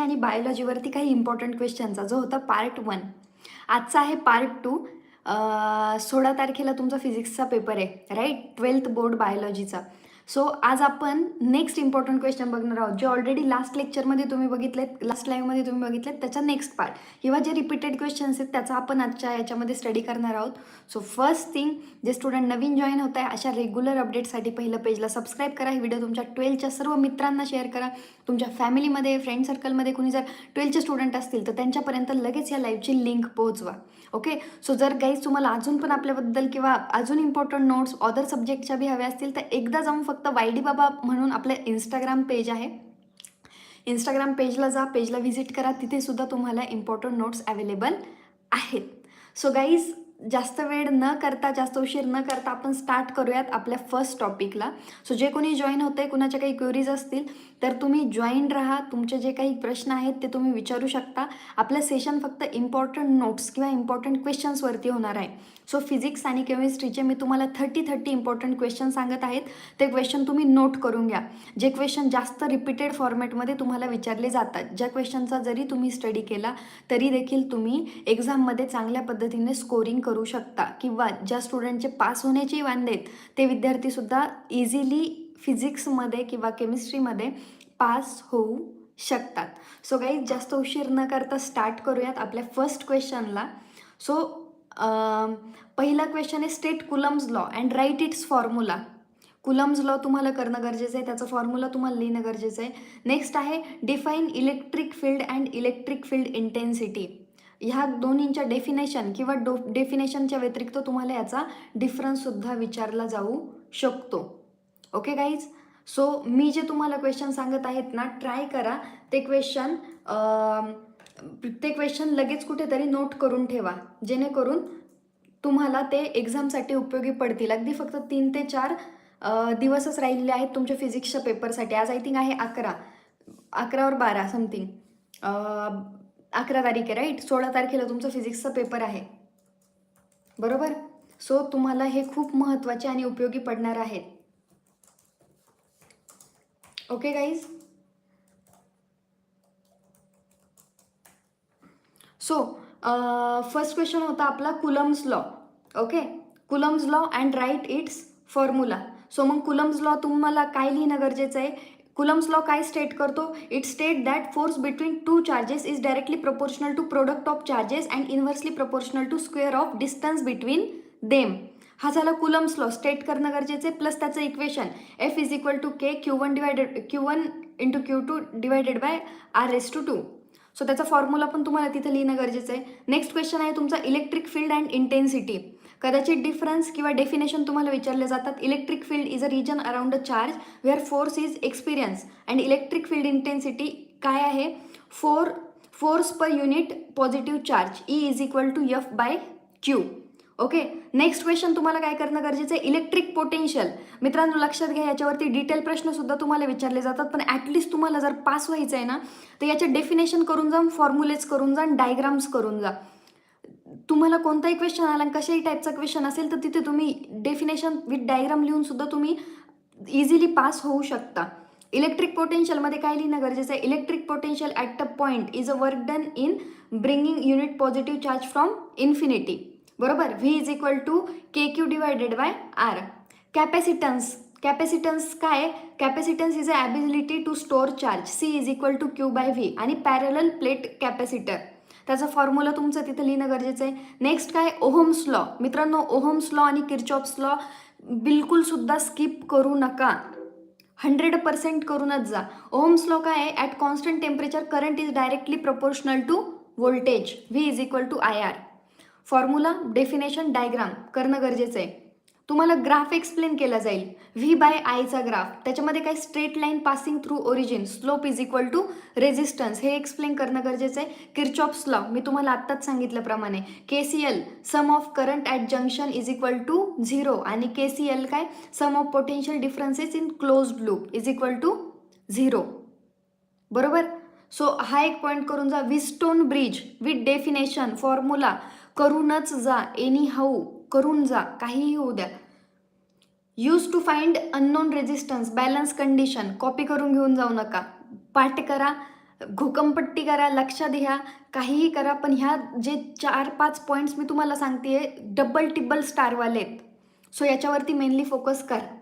आणि बायोलॉजीवरती काही इम्पॉर्टंट क्वेश्चनचा जो होता पार्ट वन आजचा आहे पार्ट टू सोळा तारखेला तुमचा फिजिक्सचा पेपर आहे राईट ट्वेल्थ बोर्ड बायोलॉजीचा सो आज आपण नेक्स्ट इम्पॉर्टंट क्वेश्चन बघणार आहोत जे ऑलरेडी लास्ट लेक्चरमध्ये तुम्ही बघितलेत लास्ट लाईव्हमध्ये तुम्ही बघितलेत त्याचा नेक्स्ट पार्ट किंवा जे रिपीटेड क्वेश्चन्स आहेत त्याचा आपण आजच्या याच्यामध्ये स्टडी करणार आहोत. सो फर्स्ट थिंग जे स्टुडंट नवीन जॉईन होत आहे अशा रेग्युलर अपडेटसाठी पहिलं पेजला सबस्क्राईब करा. हे व्हिडिओ तुमच्या ट्वेल्थच्या सर्व मित्रांना शेअर करा. तुमच्या फॅमिलीमध्ये फ्रेंड सर्कलमध्ये कुणी जर ट्वेल्थचे स्टुडंट असतील तर त्यांच्यापर्यंत लगेच या लाईव्हची लिंक पोहोचवा. ओके सो जर गाईज तुम्हाला अजून पण आपल्याबद्दल किंवा अजून इम्पॉर्टंट नोट्स अदर सब्जेक्टच्या बी हव्या असतील तर एकदा जाऊन फक्त वाय डी बाबा म्हणून आपलं इंस्टाग्राम पेज आहे. इंस्टाग्राम पेजला जा पेजला व्हिजिट करा तिथेसुद्धा तुम्हाला इम्पॉर्टंट नोट्स अवेलेबल आहेत. सो गाईज जास्त वेळ न करता जास्त उशीर न करता आपण स्टार्ट करूयात आपल्या फर्स्ट टॉपिकला सो जे कोणी जॉईन होते कुणाच्या काही क्वेरीज असतील तर तुम्ही जॉईन राहा. तुमचे जे काही प्रश्न आहेत ते तुम्ही विचारू शकता. आपलं सेशन फक्त इम्पॉर्टंट नोट्स किंवा इम्पॉर्टंट क्वेश्चन्सवरती होणार आहे. सो फिजिक्स आणि केमिस्ट्रीचे मी तुम्हाला थर्टी थर्टी इम्पॉर्टंट क्वेश्चन सांगत आहेत. ते क्वेश्चन तुम्ही नोट करून घ्या. जे क्वेश्चन जास्त रिपीटेड फॉर्मॅटमध्ये तुम्हाला विचारले जातात. ज्या क्वेश्चनचा जरी तुम्ही स्टडी केला तरी देखील तुम्ही एक्झाममध्ये चांगल्या पद्धतीने स्कोरिंग करू शकता किंवा ज्या स्टुडंटचे पास होण्याची वांदेत ते विद्यार्थीसुद्धा इझिली फिजिक्समध्ये किंवा केमिस्ट्रीमध्ये पास होऊ शकतात. सो काही जास्त उशीर न करता स्टार्ट करूयात आपल्या फर्स्ट क्वेश्चनला सो पहिला क्वेश्चन आहे state Coulomb's law and right its formula Coulomb's law तुम्हाला करणं गरजेचं आहे त्याचा फॉर्म्युला तुम्हाला लिहिणं गरजेचं आहे. नेक्स्ट आहे define electric field and electric field intensity ह्या दोन्हींच्या डेफिनेशन किंवा डो डेफिनेशनच्या व्यतिरिक्त तुम्हाला याचा डिफरन्ससुद्धा विचारला जाऊ शकतो. ओके गाईज सो मी जे तुम्हाला क्वेश्चन सांगत आहेत ना ट्राय करा. ते क्वेश्चन ते क्वेश्चन लगेच कुठेतरी नोट करून ठेवा. जेणेकरून तुम्हाला ते एक्झामसाठी उपयोगी पडतील. अगदी फक्त तीन ते चार दिवसच राहिलेले आहेत तुमच्या फिजिक्सच्या पेपरसाठी आज आय थिंक आहे अकरा. अकरावर बारा समथिंग अकरा तारीख आहे राईट सोळा तारखेला तुमचा फिजिक्सचा पेपर आहे. बरोबर? सो तुम्हाला हे खूप महत्त्वाचे आणि उपयोगी पडणार आहेत. Okay guys so first question होता आपला Coulomb's law. Okay Coulomb's law and right its formula. So मग कुलम्स लॉ तुम्हाला काय लिहिणं गरजेचं आहे? कुलम्स लॉ काय स्टेट करतो? It state that force between two charges is directly proportional to product of charges and inversely proportional to square of distance between them हा झाला कुलम्स लॉ. स्टेट करणं गरजेचं आहे प्लस त्याचं equation F is equal to K Q one divided Q one into Q two divided by R S two two so त्याचा formula पण तुम्हाला तिथं लिहिणं गरजेचं आहे. नेक्स्ट क्वेश्चन आहे तुमचा इलेक्ट्रिक फील्ड अँड इंटेन्सिटी कदाचित डिफरन्स किंवा डेफिनेशन तुम्हाला विचारले जातात. Electric field is a region around a charge where force is experience and electric field intensity काय आहे? Four force per unit positive charge E is equal to F by Q okay next question तुम्हाला काय करणं गरजेचं आहे? Electric potential मित्रांनो लक्षात घ्या याच्यावरती डिटेल प्रश्नसुद्धा तुम्हाला विचारले जातात पण ॲटलिस्ट तुम्हाला जर पास व्हायचं आहे ना तर याचे डेफिनेशन करून जा फॉर्म्युलेज करून जा डायग्राम्स करून जा. तुम्हाला कोणताही क्वेश्चन आला आणि कशाही टाईपचा क्वेश्चन असेल तर तिथे तुम्ही डेफिनेशन विथ डायग्राम लिहून सुद्धा तुम्ही इझिली पास होऊ शकता. इलेक्ट्रिक पोटेन्शियलमध्ये काय लिहिणं गरजेचं आहे? Electric potential at a point is a work done in bringing unit positive charge from infinity बरोबर? V is equal to K Q divided by R capacitance capacitance काय? Capacitance is a ability to store charge C is equal to Q by V आणि parallel plate capacitor त्याचा formula तुमचं तिथं लिहिणं गरजेचं आहे. Next काय? ओहोम्स लॉ मित्रांनो ओहोम्स लॉ आणि किरचॉप्स लॉ बिलकुलसुद्धा स्किप करू नका. हंड्रेड पर्सेंट करूनच जा. ओम्स लॉ काय आहे? At constant temperature current is directly proportional to voltage V is equal to I R formula definition diagram करणं गरजेचं आहे. तुम्हाला ग्राफ एक्सप्लेन केला जाईल. व्ही बाय आयचा ग्राफ त्याच्यामध्ये काय straight line passing through origin slope is equal to resistance हे एक्सप्लेन करणं गरजेचं आहे. किर्चॉप्स लॉ मी तुम्हाला आत्ताच सांगितल्याप्रमाणे K C L sum of current at junction is equal to zero आणि के सी एल काय? Sum of potential differences in closed loop is equal to zero बरोबर? सो हा एक पॉईंट करून जा. Wheatstone bridge with definition formula करूनच जा. Anyhow करून जा. काहीही होऊ द्या. Use to find unknown resistance balance condition copy करून घेऊन जाऊ नका. पाठ करा घोकंपट्टी करा लक्षात घ्या काहीही करा पण ह्या जे चार पाच पॉईंट्स मी तुम्हाला सांगते डबल टिब्बल स्टारवाले आहेत. सो याच्यावरती मेनली फोकस करा.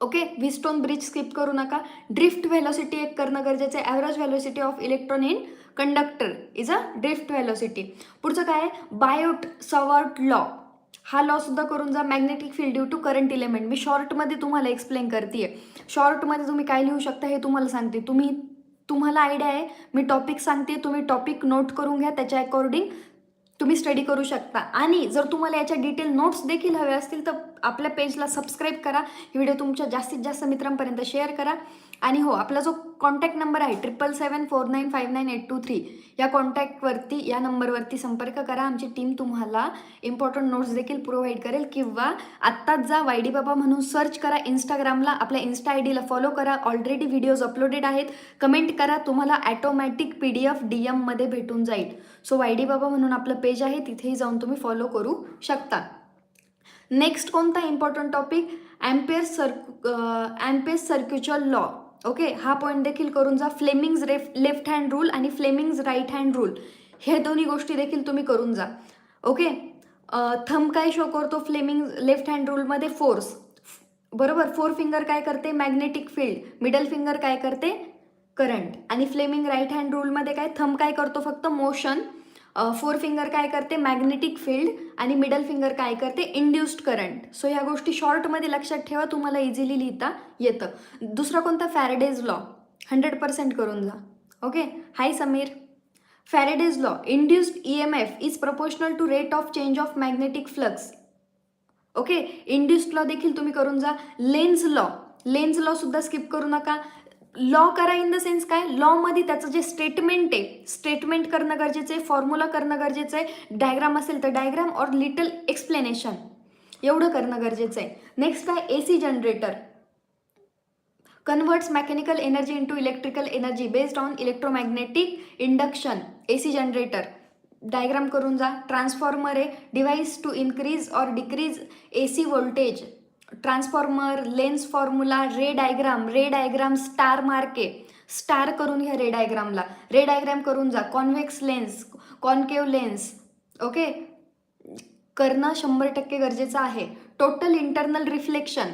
ओके विस्टोन ब्रिज स्किप करू नका. ड्रिफ्ट व्हॅलॉसिटी एक करणं गरजेचं आहे. Average velocity of electron in conductor is a drift velocity पुढचं काय आहे? बायोट सवर्ट लॉ हा लॉ सुद्धा करून जा magnetic field due to current element मी शॉर्टमध्ये तुम्हाला एक्सप्लेन करते शॉर्टमध्ये तुम्ही काय लिहू शकता हे तुम्हाला सांगते. तुम्ही तुम्हाला आयडिया आहे मी टॉपिक सांगते तुम्ही टॉपिक नोट करून घ्या त्याच्या अकॉर्डिंग तुम्ही स्टडी करू शकता. आणि जर तुम्हाला याच्या डिटेल नोट्स देखील हवे असतील तर आपल्या पेजला सबस्क्राईब करा. ही व्हिडिओ तुमच्या जास्तीत जास्त मित्रांपर्यंत शेअर करा. आणि हो आपला जो कॉन्टॅक्ट नंबर आहे triple seven four nine five nine eight two three या कॉन्टॅक्टवरती या नंबरवरती संपर्क करा. आमची टीम तुम्हाला इम्पॉर्टंट नोट्स देखील प्रोव्हाइड करेल. किंवा आत्ताच जा वायडी बाबा म्हणून सर्च करा. इंस्टाग्रामला आपल्या इन्स्टा आय डीला फॉलो करा. ऑलरेडी व्हिडिओज अपलोडेड आहेत. कमेंट करा. तुम्हाला automatic P D F D एममध्ये भेटून जाईल. सो वायडी बाबा म्हणून आपलं पेज आहे. तिथेही जाऊन तुम्ही फॉलो करू शकता. नेक्स्ट कोणता इम्पॉर्टंट टॉपिक ॲम्पेअर सर्क ॲम्पेअर सर्क्युचर लॉ ओके हा पॉईंट देखील करून जा. फ्लेमिंग्ज रेफ लेफ्ट हँड रूल आणि फ्लेमिंग्ज राईट हँड रूल हे दोन्ही गोष्टी देखील तुम्ही करून जा. ओके थंब काय शो करतो? फ्लेमिंग लेफ्ट हँड रूलमध्ये फोर्स बरोबर? फोर फिंगर काय करते? मॅग्नेटिक फील्ड मिडल फिंगर काय करते? करंट आणि फ्लेमिंग राईट हँड रूलमध्ये काय? थंब काय करतो? फक्त मोशन फोर फिंगर काय करते? मॅग्नेटिक फील्ड आणि मिडल फिंगर काय करते? इंड्युस्ड करंट सो ह्या गोष्टी शॉर्टमध्ये लक्षात ठेवा तुम्हाला इझिली लिहिता येतं. दुसरा कोणता? फॅरेडेज लॉ हंड्रेड पर्सेंट करून जा. Okay hi Sameer Faraday's law induced E M F is proportional to rate of change of magnetic flux okay induced law देखील तुम्ही करून जा. लेन्स लॉ लेन्स लॉ सुद्धा स्किप करू नका. लॉ करा इन द सेन्स काय? लॉमध्ये त्याचं जे स्टेटमेंट आहे स्टेटमेंट करणं गरजेचं आहे फॉर्म्युला करणं गरजेचं आहे डायग्राम असेल तर डायग्राम और लिटल एक्सप्लेनेशन एवढं करणं गरजेचं आहे. नेक्स्ट काय? A C generator converts mechanical energy into electrical energy based on electromagnetic induction A C generator diagram करून जा. ट्रान्सफॉर्मर आहे. डिव्हाइस टू इन्क्रीज और decrease A C voltage transformer lens formula ray diagram ray diagram star market. Star करून घ्या ray डायग्रामला. Ray diagram करून जा. Convex lens concave lens okay? करणं शंभर टक्के गरजेचं आहे. Total internal reflection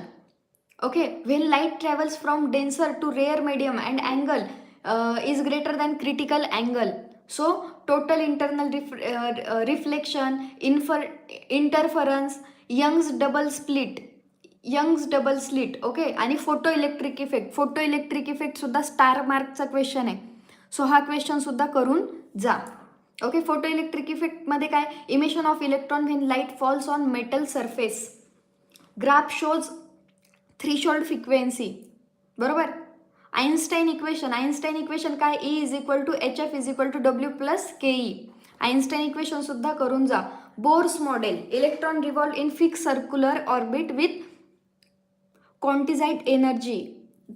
okay? When light travels from denser to rare medium and angle is greater than critical angle so total internal reef reflection infer interference Young's double split Young's double slit okay? आणि photo electric effect. Photo electric effect सुद्धा star मार्कचा question आहे. So हा question सुद्धा करून जा. Okay? Photoelectric इफेक्टमध्ये काय? Emission of electron when light falls on metal surface graph shows threshold frequency बरोबर? आईन्स्टाईन इक्वेशन आईन्स्टाईन इक्वेशन काय? E is equal to H F is equal to W plus K E Einstein equation सुद्धा करून जा. Bohr's model electron revolve in fix circular orbit with quantized energy.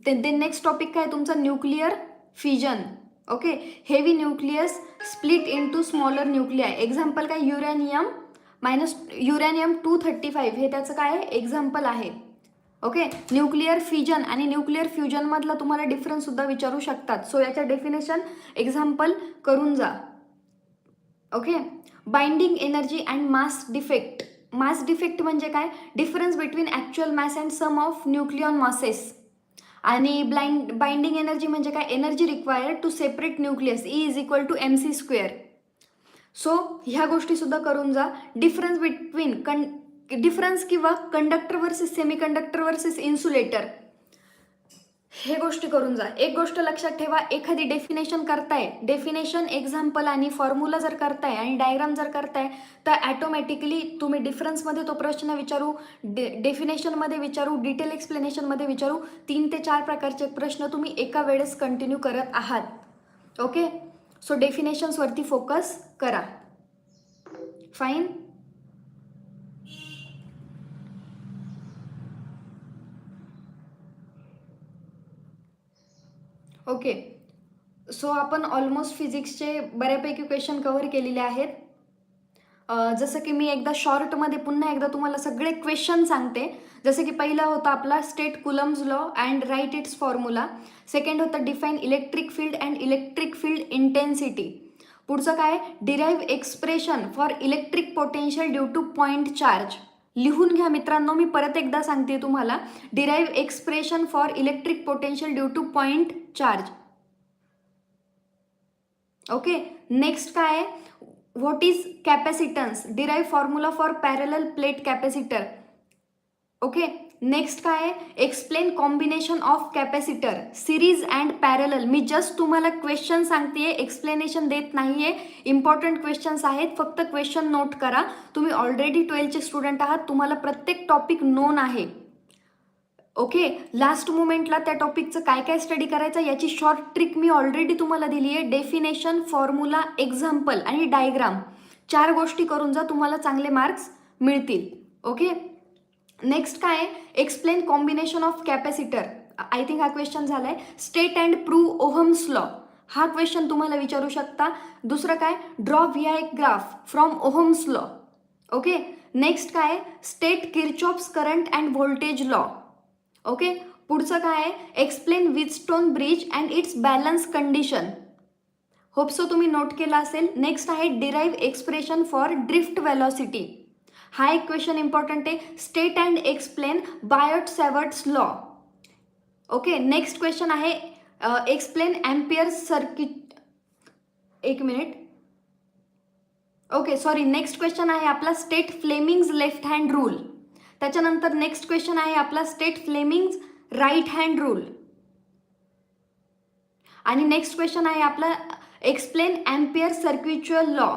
ते दे next topic काय तुमचा? Nuclear fission okay heavy nucleus split into smaller nuclei example काय? Uranium minus uranium two thirty five हे त्याचं काय आहे? एक्झाम्पल आहे. ओके न्यूक्लिअर फ्युजन आणि न्यूक्लिअर फ्युजनमधला तुम्हाला डिफरन्ससुद्धा विचारू शकतात. सो याच्या डेफिनेशन एक्झाम्पल करून जा. Okay binding energy and mass defect mass defect म्हणजे काय? Difference between actual mass and sum of nucleon masses आणि ब्लाइंड बाइंडिंग एनर्जी म्हणजे काय? Energy required to separate nucleus E is equal to M C square so ह्या गोष्टीसुद्धा करून जा. Difference between कं डिफरन्स किंवा conductor versus semiconductor versus insulator हे गोष्टी करून जा. एक गोष्ट लक्षात ठेवा एखादी डेफिनेशन करताय. डेफिनेशन एक्झाम्पल आणि फॉर्म्युला जर करताय आणि डायग्राम जर करताय तर ॲटोमॅटिकली तुम्ही डिफरन्समध्ये तो प्रश्न विचारू डे डेफिनेशनमध्ये विचारू डिटेल एक्सप्लेनेशनमध्ये विचारू तीन ते चार प्रकारचे प्रश्न तुम्ही एका वेळेस कंटिन्यू करत आहात. ओके सो डेफिनेशन्सवरती फोकस करा. Fine okay. सो आपण ऑलमोस्ट फिजिक्सचे बऱ्यापैकी क्वेश्चन कव्हर केलेले आहेत. जसं की मी एकदा शॉर्टमध्ये पुन्हा एकदा तुम्हाला सगळे क्वेश्चन सांगते. जसं की पहिला होता आपला state Coulomb's law and write its formula second होतं define electric field and electric field intensity पुढचं काय? Derive expression for electric potential due to point charge लिहून घ्या मित्रांनो मी परत एकदा सांगते तुम्हाला. Derive expression for electric potential due to point charge okay next काय आहे? What is capacitance derive formula for parallel plate capacitor okay next काय आहे? Explain combination of capacitor series and parallel me just तुम्हाला question सांगते explanation देत नाही आहे important questions आहेत फक्त क्वेश्चन नोट करा. तुम्ही ऑलरेडी ट्वेल्थचे स्टुडंट आहात तुम्हाला प्रत्येक टॉपिक नोन आहे. ओके लास्ट मुमेंटला त्या टॉपिकचं काय काय स्टडी करायचं याची शॉर्ट ट्रिक मी ऑलरेडी तुम्हाला दिली आहे डेफिनेशन फॉर्म्युला एक्झाम्पल आणि डायग्राम चार गोष्टी करून जा तुम्हाला चांगले मार्क्स मिळतील. ओके नेक्स्ट काय explain combination of capacitor I think हा क्वेश्चन झाला आहे state and prove Ohm's law हा क्वेश्चन तुम्हाला विचारू शकता. दुसरं काय? Draw V I graph from Ohm's law okay next काय state Kirchhoff's current and voltage law okay पुढचं काय आहे? Explain Wheatstone bridge and its balance condition hope so तुम्ही नोट केला असेल. नेक्स्ट आहे derive expression for drift velocity हा एक क्वेश्चन इम्पॉर्टंट आहे. State and explain Biot Savart's law okay next question आहे. एक्सप्लेन एम्पियर सर्किट एक minute okay sorry next question आहे आपला state Fleming's left hand rule त्याच्यानंतर नेक्स्ट क्वेश्चन आहे आपला state Fleming's right hand rule आणि next question आहे आपला एक्सप्लेन एम्पियर सर्क्युच्युअल लॉ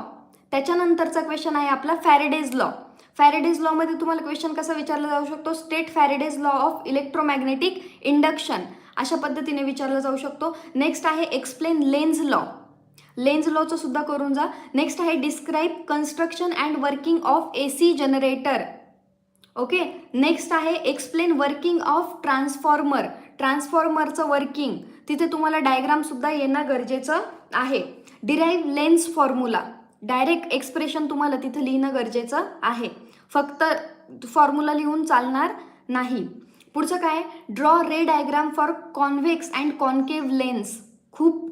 त्याच्यानंतरचा क्वेश्चन आहे आपला फॅरेडेज लॉ फॅरेडेज लॉमध्ये तुम्हाला क्वेश्चन कसा विचारला जाऊ शकतो? State Faraday's law of electromagnetic induction अशा पद्धतीने विचारला जाऊ शकतो. नेक्स्ट आहे एक्सप्लेन लेन्स लॉ लेन्स लॉचं सुद्धा करून जा. नेक्स्ट आहे describe construction and working of A C generator okay next आहे एक्सप्लेन वर्किंग ऑफ ट्रान्सफॉर्मर ट्रान्सफॉर्मरचं वर्किंग तिथे तुम्हाला डायग्रामसुद्धा येणं गरजेचं आहे. Derive lens formula direct expression तुम्हाला तिथं लिहिणं गरजेचं आहे. फक्त फॉर्म्युला लिहून चालणार नाही. पुढचं काय? Draw ray diagram for convex and concave lens खूप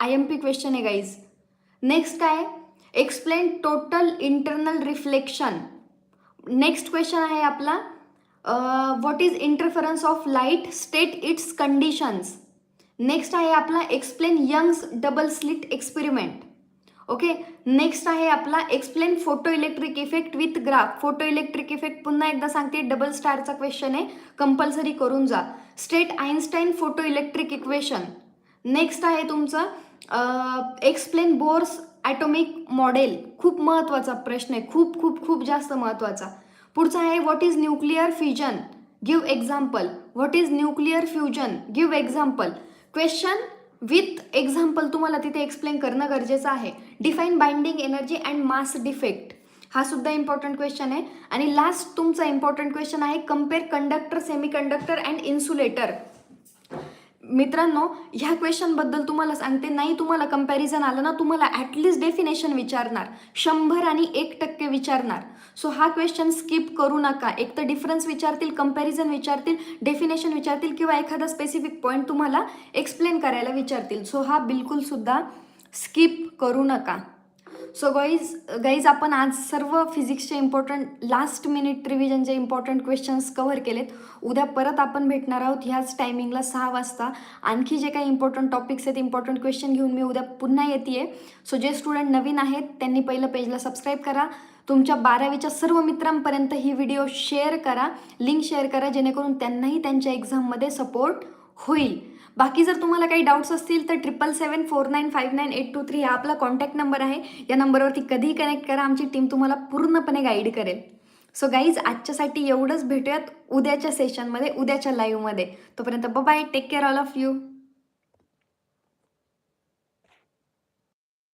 आय एम पी क्वेश्चन आहे गाईज नेक्स्ट काय? Explain total internal reflection next question आहे आपला what is interference of light state its conditions next आहे आपला explain Young's double slit experiment okay next आहे आपला explain photoelectric effect with graph photoelectric effect पुन्हा एकदा सांगते. डबल स्टारचा क्वेश्चन आहे. कंपल्सरी करून जा. State Einstein photoelectric equation next आहे तुमचं एक्सप्लेन बोर्स ॲटोमिक मॉडेल खूप महत्त्वाचा प्रश्न आहे. खूप खूप खूप जास्त महत्त्वाचा पुढचा आहे what is nuclear fusion give example what is nuclear fusion give example question with example तुम्हाला तिथे एक्सप्लेन करणं गरजेचं आहे. Define binding energy and mass defect हा सुद्धा इम्पॉर्टंट क्वेश्चन आहे. आणि लास्ट तुमचा इम्पॉर्टंट क्वेश्चन आहे compare conductor semiconductor and insulator मित्रांनो ह्या क्वेश्चनबद्दल तुम्हाला सांगते नाही तुम्हाला कंपॅरिझन आलं ना तुम्हाला ॲटलिस्ट डेफिनेशन विचारणार. शंभर आणि एक टक्के विचारणार. सो हा क्वेश्चन स्किप करू नका. एक तर डिफरन्स विचारतील कंपॅरिझन विचारतील डेफिनेशन विचारतील किंवा एखादा स्पेसिफिक पॉईंट तुम्हाला एक्सप्लेन करायला विचारतील. सो हा बिलकुलसुद्धा स्किप करू नका. सो गाईज गाईज आपण आज सर्व फिजिक्सचे इम्पॉर्टंट लास्ट मिनिट रिव्हिजनचे इम्पॉर्टंट क्वेश्चन्स कव्हर केलेत. उद्या परत आपण भेटणार आहोत ह्याच टायमिंगला सहा वाजता. आणखी जे काही इम्पॉर्टंट टॉपिक्स आहेत इम्पॉर्टंट क्वेश्चन घेऊन मी उद्या पुन्हा येते सो जे स्टुडंट नवीन आहेत त्यांनी पहिलं पेजला सबस्क्राईब करा. तुमच्या बारावीच्या सर्व मित्रांपर्यंत ही व्हिडिओ शेअर करा. लिंक शेअर करा जेणेकरून त्यांनाही त्यांच्या एक्झाममध्ये सपोर्ट होईल. बाकी जर तुम्हाला काही डाऊट्स असतील तर triple seven four nine five nine eight two three हा आपला कॉन्टॅक्ट नंबर आहे. या नंबरवरती कधीही कनेक्ट करा. आमची टीम तुम्हाला पूर्णपणे गाईड करेल. सो गाईज आजच्यासाठी एवढंच भेटूयात. उद्याच्या सेशनमध्ये उद्याच्या लाईव्हमध्ये तोपर्यंत bye take care all of you